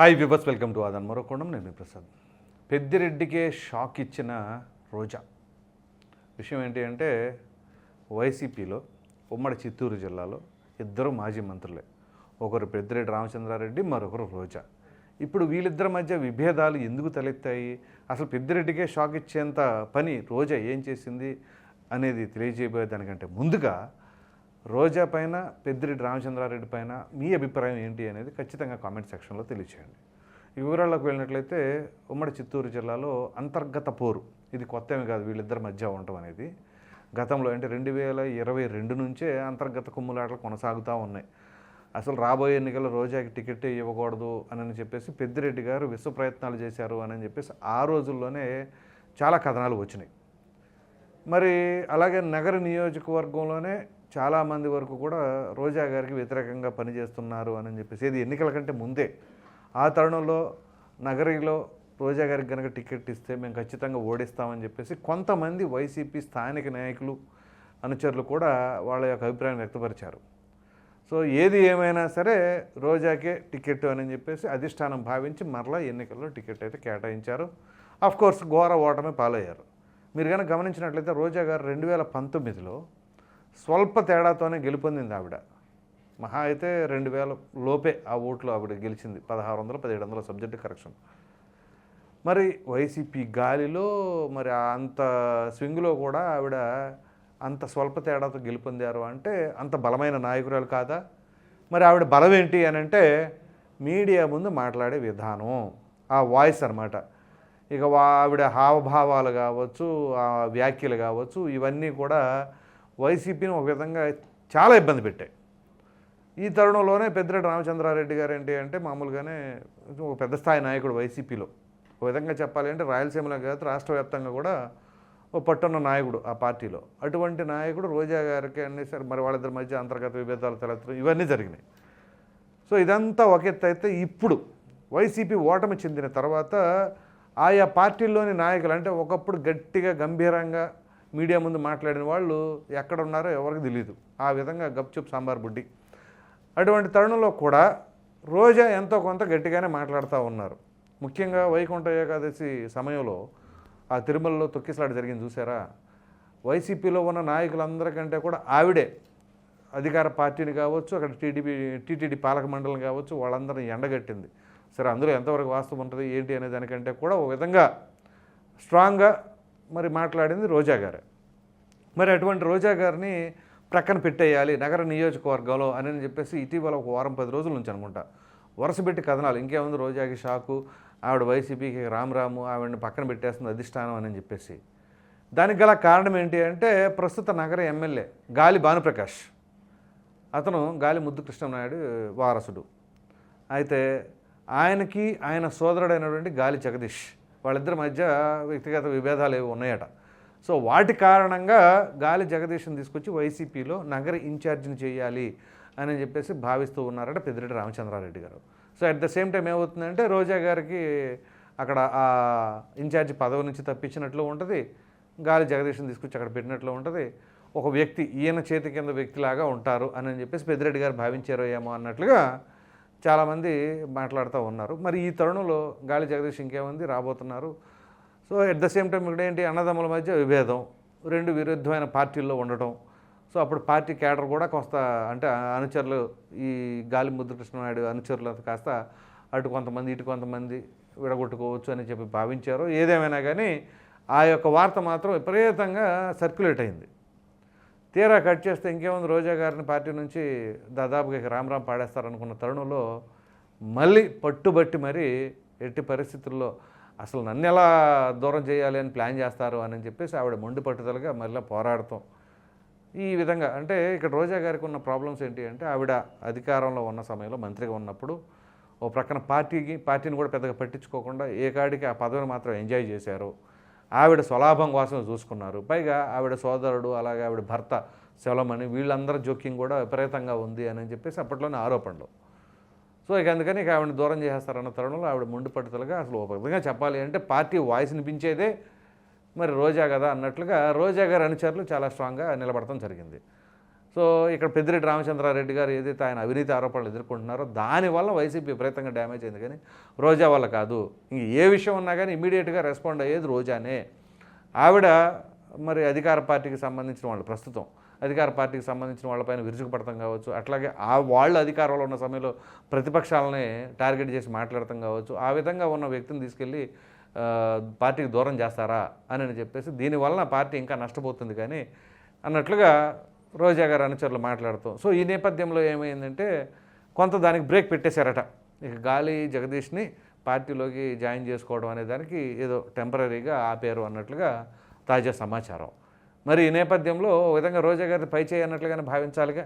Hi viewers welcome to Aadhan మరోకోణం నేను Prasad. పెద్దిరెడ్డికే shock ఇచ్చిన రోజా. విషయం ఏంటి అంటే వైసీపీలో ఉమ్మడి చిత్తూరు జిల్లాలో ఇద్దరు మాజీ మంత్రులే. ఒకరు పెద్దిరెడ్డి రామచంద్రారెడ్డి మరొకరు రోజా. ఇప్పుడు వీళ్ళిద్దరి మధ్య విభేదాలు ఎందుకు తలెత్తాయి? అసలు పెద్దిరెడ్డికే షాక్ ఇచ్చేంత పని రోజా ఏం చేసింది అనేది తెలియజేయబోయే దానికంటే ముందుగా రోజా పైన పెద్దిరెడ్డి రామచంద్రారెడ్డి పైన మీ అభిప్రాయం ఏంటి అనేది ఖచ్చితంగా కామెంట్ సెక్షన్లో తెలియచేయండి. ఈ వివరాల్లోకి వెళ్ళినట్లయితే ఉమ్మడి చిత్తూరు జిల్లాలో అంతర్గత పోరు ఇది కొత్త ఏమి కాదు వీళ్ళిద్దరి మధ్య ఉండటం అనేది. గతంలో అంటే రెండు వేల ఇరవై రెండు నుంచే అంతర్గత కుమ్ములాటలు కొనసాగుతూ ఉన్నాయి. అసలు రాబోయే ఎన్నికల్లో రోజాకి టికెట్ ఇవ్వకూడదు అని చెప్పేసి పెద్దిరెడ్డి గారు విశ్వ ప్రయత్నాలు చేశారు అని చెప్పేసి ఆ రోజుల్లోనే చాలా కథనాలు వచ్చినాయి. మరి అలాగే నగర నియోజకవర్గంలోనే చాలామంది వరకు కూడా రోజా గారికి వ్యతిరేకంగా పనిచేస్తున్నారు అని చెప్పేసి ఇది ఎన్నికల కంటే ముందే ఆ తరుణంలో నగరిలో రోజా గారికి కనుక టికెట్ ఇస్తే మేము ఖచ్చితంగా ఓడిస్తామని చెప్పేసి కొంతమంది వైసీపీ స్థానిక నాయకులు అనుచరులు కూడా వాళ్ళ యొక్క అభిప్రాయం వ్యక్తపరిచారు. సో ఏది ఏమైనా సరే రోజాకే టికెట్ అని చెప్పేసి అధిష్టానం భావించి మరలా ఎన్నికల్లో టికెట్ అయితే కేటాయించారు. అఫ్ కోర్స్ ఘోర ఓటమి పాలయ్యారు. మీరు కనుక గమనించినట్లయితే రోజా గారు రెండు వేల పంతొమ్మిదిలో స్వల్ప తేడాతోనే గెలుపొందింది ఆవిడ. మహా అయితే రెండు వేల లోపే ఆ ఓట్లు ఆవిడ గెలిచింది. పదహారు వందల పదిహేడు వందల సబ్జెక్టు కరెక్షన్. మరి వైసీపీ గాలిలో మరి అంత స్వింగ్లో కూడా ఆవిడ అంత స్వల్ప తేడాతో గెలుపొందారు అంటే అంత బలమైన నాయకురాలు కాదా? మరి ఆవిడ బలం ఏంటి అని అంటే మీడియా ముందు మాట్లాడే విధానం ఆ వాయిస్ అన్నమాట. ఇక వా- ఆవిడ హావభావాలు కావచ్చు ఆ వ్యాఖ్యలు కావచ్చు ఇవన్నీ కూడా వైసీపీని ఒక విధంగా చాలా ఇబ్బంది పెట్టాయి. ఈ తరుణంలోనే పెద్దిరెడ్డి రామచంద్రారెడ్డి గారు ఏంటి అంటే మామూలుగానే ఒక పెద్ద స్థాయి నాయకుడు వైసీపీలో. ఒక విధంగా చెప్పాలి అంటే రాయలసీమలో కాదు రాష్ట్ర వ్యాప్తంగా కూడా ఓ పట్టున్న నాయకుడు ఆ పార్టీలో. అటువంటి నాయకుడు రోజా గారికి అన్ని సరే మరి వాళ్ళిద్దరి మధ్య అంతర్గత విభేదాలు తలెత్తడం ఇవన్నీ జరిగినాయి. సో ఇదంతా ఒక ఎత్తు అయితే ఇప్పుడు వైసీపీ ఓటమి చెందిన తర్వాత ఆయా పార్టీల్లోని నాయకులు అంటే ఒకప్పుడు గట్టిగా గంభీరంగా మీడియా ముందు మాట్లాడిన వాళ్ళు ఎక్కడ ఉన్నారో ఎవరికి తెలియదు ఆ విధంగా గప్చుప్ సాంబార్ బుడ్డి. అటువంటి తరుణంలో కూడా రోజా ఎంతో కొంత గట్టిగానే మాట్లాడుతూ ఉన్నారు. ముఖ్యంగా వైకుంఠ ఏకాదశి సమయంలో ఆ తిరుమలలో తొక్కిసలాట జరిగింది చూసారా? వైసీపీలో ఉన్న నాయకులందరికంటే కూడా ఆవిడే అధికార పార్టీని కావచ్చు అక్కడ టీడీపీ టీటీడీ పాలక మండలం కావచ్చు వాళ్ళందరిని ఎండగట్టింది. సరే అందులో ఎంతవరకు వాస్తవం ఉంటుంది ఏంటి అనే దానికంటే కూడా ఒక విధంగా స్ట్రాంగ్గా మరి మాట్లాడింది రోజా గారు. మరి అటువంటి రోజా గారిని ప్రక్కన పెట్టేయాలి నగర నియోజకవర్గంలో అని చెప్పేసి ఇటీవల ఒక వారం పది రోజుల నుంచి అనుకుంటా. వరుస పెట్టి కథనాలు ఇంకేముంది రోజాకి షాకు ఆవిడ వైసీపీకి రామరాము ఆవిడని పక్కన పెట్టేస్తుంది అధిష్టానం అని చెప్పేసి. దానికి గల కారణం ఏంటి అంటే ప్రస్తుత నగర ఎమ్మెల్యే గాలి భానుప్రకాష్. అతను గాలి ముద్దు కృష్ణనాయుడు వారసుడు. అయితే ఆయనకి ఆయన సోదరుడైనటువంటి గాలి జగదీష్. వాళ్ళిద్దరి మధ్య వ్యక్తిగత విభేదాలు ఏవి ఉన్నాయట. సో వాటి కారణంగా గాలి జగదీశ్ని తీసుకొచ్చి వైసీపీలో నగర ఇన్ఛార్జిని చేయాలి అని చెప్పేసి భావిస్తూ ఉన్నారట పెద్దిరెడ్డి రామచంద్రారెడ్డి గారు. So at the same time ఏమవుతుందంటే రోజా గారికి అక్కడ ఆ ఇన్ఛార్జి పదవి నుంచి తప్పించినట్లు ఉంటుంది గాలి జగదీశ్ని తీసుకొచ్చి అక్కడ పెట్టినట్లు ఉంటుంది. ఒక వ్యక్తి ఈయన చేతి కింద వ్యక్తిలాగా ఉంటారు అని చెప్పేసి పెద్దిరెడ్డి గారు భావించారో ఏమో అన్నట్లుగా చాలామంది మాట్లాడుతూ ఉన్నారు. మరి ఈ తరుణంలో గాలి జగదీష్ ఇంకేముంది? రాబోతున్నారు. So at the same time ఇక్కడ ఏంటి? అన్నదమ్ముల మధ్య విభేదం. రెండు విరుద్ధమైన పార్టీల్లో ఉండటం. సో అప్పుడు పార్టీ క్యాడర్ కూడా కొంత అంటే అనుచరులు ఈ గాలి ముద్రకృష్ణనాయుడు అనుచరులు కాస్త అటు కొంతమంది ఇటు కొంతమంది విడగొట్టుకోవచ్చు అని చెప్పి భావించారు. ఏదేమైనా కానీ ఆ యొక్క వార్త మాత్రం విపరీతంగా సర్క్యులేట్ అయింది. తీరా కట్ చేస్తే ఇంకేముంది? రోజా గారిని పార్టీ నుంచి దాదాపుగా ఇక రామ్ పాడేస్తారనుకున్న తరుణంలో మళ్ళీ పట్టుబట్టి మరి ఎట్టి పరిస్థితుల్లో అసలు నన్ను ఎలా దూరం చేయాలి అని ప్లాన్ చేస్తారు అని చెప్పేసి ఆవిడ మొండి పట్టుదలగా మళ్ళీ పోరాడతాం. ఈ విధంగా అంటే ఇక్కడ రోజా గారికి ఉన్న ప్రాబ్లమ్స్ ఏంటి అంటే ఆవిడ అధికారంలో ఉన్న సమయంలో మంత్రిగా ఉన్నప్పుడు ఓ ప్రక్కన పార్టీకి పార్టీని కూడా పెద్దగా పట్టించుకోకుండా ఏ కాడికి ఆ పదవిని మాత్రం ఎంజాయ్ చేశారు. ఆవిడ స్వలాభం కోసం చూసుకున్నారు. పైగా ఆవిడ సోదరుడు అలాగే ఆవిడ భర్త శవలమని వీళ్ళందరి జోక్యం కూడా విపరీతంగా ఉంది అని చెప్పేసి అప్పట్లోనే ఆరోపణలు. సో ఇక అందుకని ఇక ఆవిడ దూరం చేసేస్తారన్న తరుణంలో ఆవిడ ముందు పట్టుదలగా అసలు ఉపయోగంగా చెప్పాలి అంటే పార్టీ వాయిస్ వినిపించేదే మరి రోజా కదా అన్నట్లుగా రోజా గారి అనుచరులు చాలా స్ట్రాంగ్గా నిలబడటం జరిగింది. సో ఇక్కడ పెద్దిరెడ్డి రామచంద్రారెడ్డి గారు ఏదైతే ఆయన అవినీతి ఆరోపణలు ఎదుర్కొంటున్నారో దానివల్ల వైసీపీ విపరీతంగా డ్యామేజ్ అయింది. కానీ రోజా వల్ల కాదు. ఇంక ఏ విషయం ఉన్నా కానీ ఇమీడియట్గా రెస్పాండ్ అయ్యేది రోజానే. ఆవిడ మరి అధికార పార్టీకి సంబంధించిన వాళ్ళు ప్రస్తుతం అధికార పార్టీకి సంబంధించిన వాళ్ళపైన విరుచుకుపడతాం కావచ్చు అట్లాగే ఆ వాళ్ళు అధికారంలో ఉన్న సమయంలో ప్రతిపక్షాలని టార్గెట్ చేసి మాట్లాడటం కావచ్చు ఆ విధంగా ఉన్న వ్యక్తిని తీసుకెళ్ళి పార్టీకి దూరం చేస్తారా అని అని చెప్పేసి దీనివలన పార్టీ ఇంకా నష్టపోతుంది. కానీ అన్నట్లుగా రోజా గారు అనుచరులు మాట్లాడుతూ సో ఈ నేపథ్యంలో ఏమైందంటే కొంత దానికి బ్రేక్ పెట్టేశారట. ఇక గాలి జగదీష్ని పార్టీలోకి జాయిన్ చేసుకోవడం అనే దానికి ఏదో టెంపరీగా ఆపారు అన్నట్లుగా తాజా సమాచారం. మరి ఈ నేపథ్యంలో ఒక విధంగా రోజా గారి పై చేయి అన్నట్లుగానే భావించాలిగా?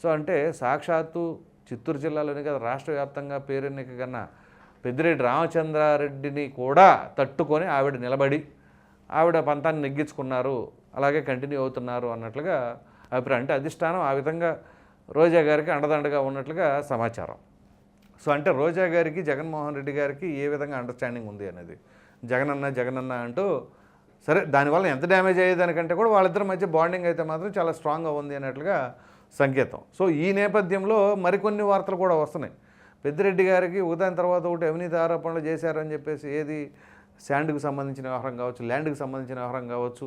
సో అంటే సాక్షాత్తు చిత్తూరు జిల్లాలోనే కదా రాష్ట్ర వ్యాప్తంగా పేరెన్నిక కన్నా పెద్దిరెడ్డి రామచంద్రారెడ్డిని కూడా తట్టుకొని ఆవిడ నిలబడి ఆవిడ పంతాన్ని నెగ్గించుకున్నారు అలాగే కంటిన్యూ అవుతున్నారు అన్నట్లుగా అభిప్రాయం. అంటే అధిష్టానం ఆ విధంగా రోజా గారికి అండదండగా ఉన్నట్లుగా సమాచారం. సో అంటే రోజా గారికి జగన్మోహన్ రెడ్డి గారికి ఏ విధంగా అండర్స్టాండింగ్ ఉంది అనేది. జగనన్న జగనన్న అంటూ సరే దానివల్ల ఎంత డ్యామేజ్ అయ్యేదానికంటే కూడా వాళ్ళిద్దరి మధ్య బాండింగ్ అయితే మాత్రం చాలా స్ట్రాంగ్గా ఉంది అన్నట్లుగా సంకేతం. సో ఈ నేపథ్యంలో మరికొన్ని వార్తలు కూడా వస్తున్నాయి. పెద్దిరెడ్డి గారికి ఉదయం తర్వాత ఒకటి అవినీతి ఆరోపణలు చేశారని చెప్పేసి ఏది శాండ్కు సంబంధించిన వ్యవహారం కావచ్చు ల్యాండ్కి సంబంధించిన వ్యవహారం కావచ్చు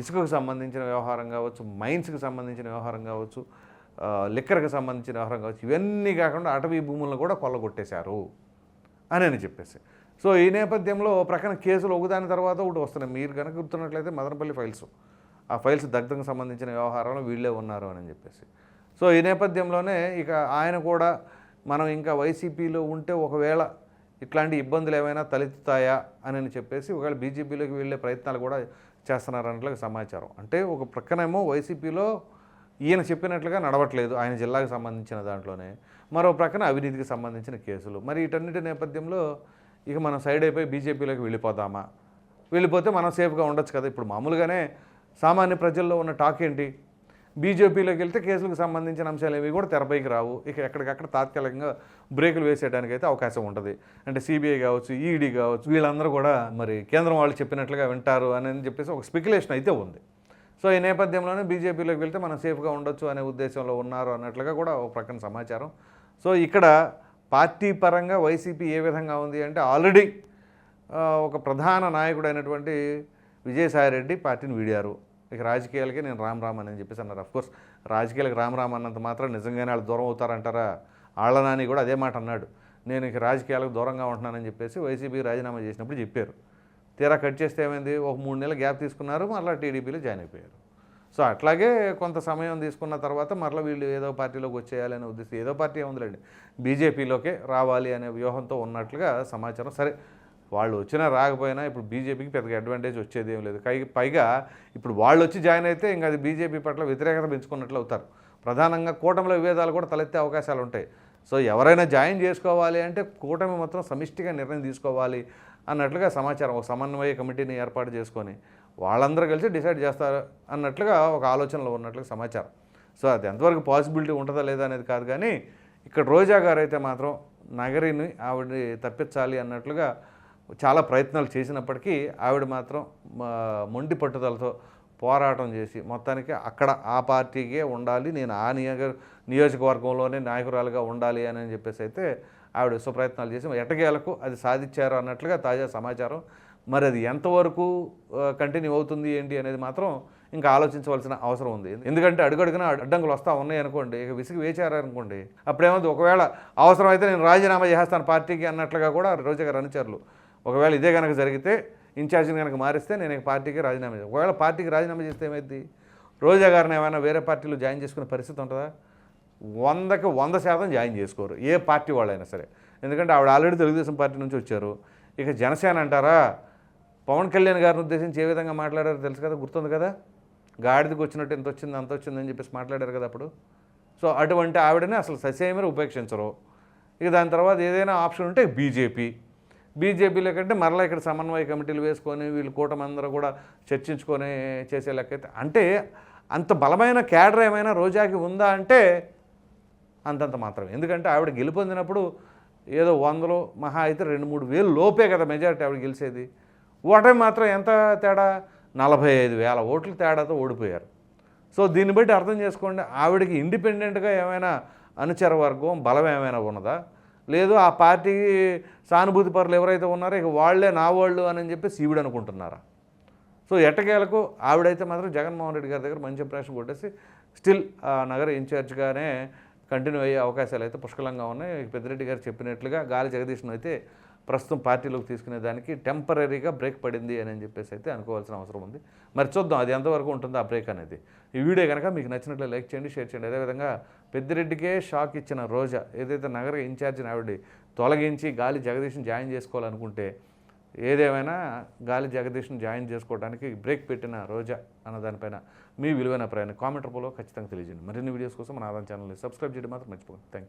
ఇసుకకు సంబంధించిన వ్యవహారం కావచ్చు మైన్స్కి సంబంధించిన వ్యవహారం కావచ్చు లిక్కర్కి సంబంధించిన వ్యవహారం కావచ్చు ఇవన్నీ కాకుండా అటవీ భూములను కూడా కొల్లగొట్టేశారు అని అని చెప్పేసి. సో ఈ నేపథ్యంలో ప్రకటన ప్రక్కన కేసులు ఒకదాని తర్వాత ఒకటి వస్తున్నాయి. మీరు కనుక గుర్తున్నట్లయితే మదనపల్లి ఫైల్స్. ఆ ఫైల్స్ దగ్ధకు సంబంధించిన వ్యవహారంలో వీళ్ళే ఉన్నారు అని చెప్పేసి. సో ఈ నేపథ్యంలోనే ఇక ఆయన కూడా మనం ఇంకా వైసీపీలో ఉంటే ఒకవేళ ఇట్లాంటి ఇబ్బందులు ఏమైనా తలెత్తుతాయా అని అని చెప్పేసి ఒకవేళ బీజేపీలోకి వెళ్ళే ప్రయత్నాలు కూడా చేస్తున్నారన్నట్లుగా సమాచారం. అంటే ఒక ప్రక్కనేమో వైసీపీలో ఈయన చెప్పినట్లుగా నడవట్లేదు ఆయన జిల్లాకు సంబంధించిన దాంట్లోనే. మరో ప్రక్కన అవినీతికి సంబంధించిన కేసులు. మరి వీటన్నిటి నేపథ్యంలో ఇక మనం సైడ్ అయిపోయి బీజేపీలోకి వెళ్ళిపోదామా? వెళ్ళిపోతే మనం సేఫ్గా ఉండొచ్చు కదా? ఇప్పుడు మామూలుగానే సామాన్య ప్రజల్లో ఉన్న టాక్ ఏంటి? బీజేపీలోకి వెళ్తే కేసులకు సంబంధించిన అంశాలు ఏవి కూడా తెరపైకి రావు. ఇక ఎక్కడికక్కడ తాత్కాలికంగా బ్రేకులు వేసేయడానికి అయితే అవకాశం ఉంటుంది. అంటే సిబిఐ కావచ్చు ఈడీ కావచ్చు వీళ్ళందరూ కూడా మరి కేంద్రం వాళ్ళు చెప్పినట్లుగా వింటారు అని చెప్పేసి ఒక స్పెక్యులేషన్ అయితే ఉంది. సో ఈ నేపథ్యంలోనే బీజేపీలోకి వెళ్తే మనం సేఫ్గా ఉండొచ్చు అనే ఉద్దేశంలో ఉన్నారు అన్నట్లుగా కూడా ఒక ప్రక్కన సమాచారం. సో ఇక్కడ పార్టీ పరంగా వైసీపీ ఏ విధంగా ఉంది అంటే ఆల్రెడీ ఒక ప్రధాన నాయకుడు అయినటువంటి విజయసాయిరెడ్డి పార్టీని వీడారు. ఇక రాజకీయాలకి నేను రామ్ రామ్ అని చెప్పేసి అన్నారు. అఫ్కోర్స్ రాజకీయాలకు రామ్ రామ్ అన్నంత మాత్రం నిజంగానే వాళ్ళు దూరం అవుతారంటారా? ఆళ్ళ నాని కూడా అదే మాట అన్నాడు. నేను ఇక రాజకీయాలకు దూరంగా ఉంటున్నానని చెప్పేసి వైసీపీ రాజీనామా చేసినప్పుడు చెప్పారు. తీరా కట్ చేస్తే ఏమైంది? ఒక మూడు నెలల గ్యాప్ తీసుకున్నారు మరలా టీడీపీలో జాయిన్ అయిపోయారు. సో అట్లాగే కొంత సమయం తీసుకున్న తర్వాత మరలా వీళ్ళు ఏదో పార్టీలోకి వచ్చేయాలనే ఉద్దేశం ఏదో పార్టీ ఉందిలేండి బీజేపీలోకే రావాలి అనే వ్యూహంతో ఉన్నట్లుగా సమాచారం. సరే వాళ్ళు వచ్చినా రాకపోయినా ఇప్పుడు బీజేపీకి పెద్దగా అడ్వాంటేజ్ వచ్చేది ఏం లేదు. పైగా ఇప్పుడు వాళ్ళు వచ్చి జాయిన్ అయితే ఇంకా అది బీజేపీ పట్ల వ్యతిరేకత పెంచుకున్నట్లు అవుతారు. ప్రధానంగా కూటమిలో విభేదాలు కూడా తలెత్తే అవకాశాలు ఉంటాయి. సో ఎవరైనా జాయిన్ చేసుకోవాలి అంటే కూటమి మాత్రం సమిష్టిగా నిర్ణయం తీసుకోవాలి అన్నట్లుగా సమాచారం ఒక సమన్వయ కమిటీని ఏర్పాటు చేసుకొని వాళ్ళందరూ కలిసి డిసైడ్ చేస్తారు అన్నట్లుగా ఒక ఆలోచనలో ఉన్నట్లుగా సమాచారం. సో అది ఎంతవరకు పాసిబిలిటీ ఉంటుందా లేదా అనేది కాదు కానీ ఇక్కడ రోజా గారు అయితే మాత్రం నగరిని ఆవిడని తప్పించాలి అన్నట్లుగా చాలా ప్రయత్నాలు చేసినప్పటికీ ఆవిడ మాత్రం మొండి పట్టుదలతో పోరాటం చేసి మొత్తానికి అక్కడ ఆ పార్టీకే ఉండాలి నేను ఆ నియోజక నియోజకవర్గంలోనే నాయకురాలుగా ఉండాలి అని చెప్పేసి అయితే ఆవిడ సుప్రయత్నాలు చేసి ఎటగేలకు అది సాధించారు అన్నట్లుగా తాజా సమాచారం. మరి అది ఎంతవరకు కంటిన్యూ అవుతుంది ఏంటి అనేది మాత్రం ఇంకా ఆలోచించవలసిన అవసరం ఉంది. ఎందుకంటే అడుగడుగున అడ్డంకులు వస్తూ ఉన్నాయి అనుకోండి ఇక విసిగి వేచారనుకోండి అప్పుడేమో అప్పుడేమవుతుంది ఒకవేళ అవసరమైతే నేను రాజీనామా చేస్తాను పార్టీకి అన్నట్లుగా కూడా రోజా అనుచరులు. ఒకవేళ ఇదే కనుక జరిగితే ఇన్ఛార్జిని కనుక మారిస్తే నేను పార్టీకి రాజీనామా చేస్తాను ఒకవేళ పార్టీకి రాజీనామా చేస్తే ఏమైంది రోజా గారిని ఏమైనా వేరే పార్టీలో జాయిన్ చేసుకునే పరిస్థితి ఉంటుందా? వందకి వంద శాతం జాయిన్ చేసుకోరు. ఏ పార్టీ వాళ్ళైనా సరే. ఎందుకంటే ఆవిడ ఆల్రెడీ తెలుగుదేశం పార్టీ నుంచి వచ్చారు. ఇక జనసేన అంటారా? పవన్ కళ్యాణ్ గారిని ఉద్దేశించి ఏ విధంగా మాట్లాడారో తెలుసు కదా? గుర్తుంది కదా? గాడిదకి వచ్చినట్టు ఎంత వచ్చింది అంత వచ్చిందని చెప్పేసి మాట్లాడారు కదా అప్పుడు. సో అటువంటి ఆవిడని అసలు ససేమరి ఉపేక్షించరు. ఇక దాని తర్వాత ఏదైనా ఆప్షన్ ఉంటే బీజేపీ. బీజేపీలో కంటే మరలా ఇక్కడ సమన్వయ కమిటీలు వేసుకొని వీళ్ళు కూటమందరూ కూడా చర్చించుకొని చేసే లెక్కైతే అంటే అంత బలమైన క్యాడర్ ఏమైనా రోజాకి ఉందా అంటే అంతంత మాత్రమే. ఎందుకంటే ఆవిడ గెలుపొందినప్పుడు ఏదో వందలు మహా అయితే రెండు మూడు వేలు లోపే కదా మెజారిటీ ఆవిడ గెలిచేది. ఓటమి మాత్రం ఎంత తేడా? నలభై ఐదు వేల ఓట్ల తేడాతో ఓడిపోయారు. సో దీన్ని బట్టి అర్థం చేసుకోండి ఆవిడకి ఇండిపెండెంట్గా ఏమైనా అనుచర వర్గం బలం ఏమైనా ఉన్నదా? లేదు ఆ పార్టీ సానుభూతి పరులు ఎవరైతే ఉన్నారో ఇక వాళ్ళే నా వాళ్ళు అని చెప్పి శివుడు అనుకుంటున్నారా? సో ఎట్టకేలకు ఆవిడైతే మాత్రం జగన్మోహన్ రెడ్డి గారి దగ్గర మంచి ఇంప్రెషన్ కొట్టేసి స్టిల్ ఆ నగర ఇన్ఛార్జ్గానే కంటిన్యూ అయ్యే అవకాశాలు అయితే పుష్కలంగా ఉన్నాయి. పెద్దిరెడ్డి గారు చెప్పినట్లుగా గాలి జగదీష్ను అయితే ప్రస్తుతం పార్టీలోకి తీసుకునే దానికి టెంపరీగా బ్రేక్ పడింది అని చెప్పేసి అయితే అనుకోవాల్సిన అవసరం ఉంది. మరి చూద్దాం అది ఎంతవరకు ఉంటుందో ఆ బ్రేక్ అనేది. ఈ వీడియో కనుక మీకు నచ్చినట్లు లైక్ చేయండి షేర్ చేయండి. అదేవిధంగా పెద్దిరెడ్డికే షాక్ ఇచ్చిన రోజా ఏదైతే నగర ఇన్ఛార్జిని ఆవిడ తొలగించి గాలి జగదీష్ని జాయిన్ చేసుకోవాలనుకుంటే ఏదేమైనా గాలి జగదీష్ని జాయిన్ చేసుకోవడానికి బ్రేక్ పెట్టిన రోజా అన్న దానిపైన మీ విలువైన ప్రయాణం కామెంట్ రూపంలో ఖచ్చితంగా తెలియజేయండి. మరిన్ని వీడియోస్ కోసం మన ఆదాయం ఛానల్ని సబ్స్క్రైబ్ చేయడం మాత్రం మర్చిపోకండి. Thank you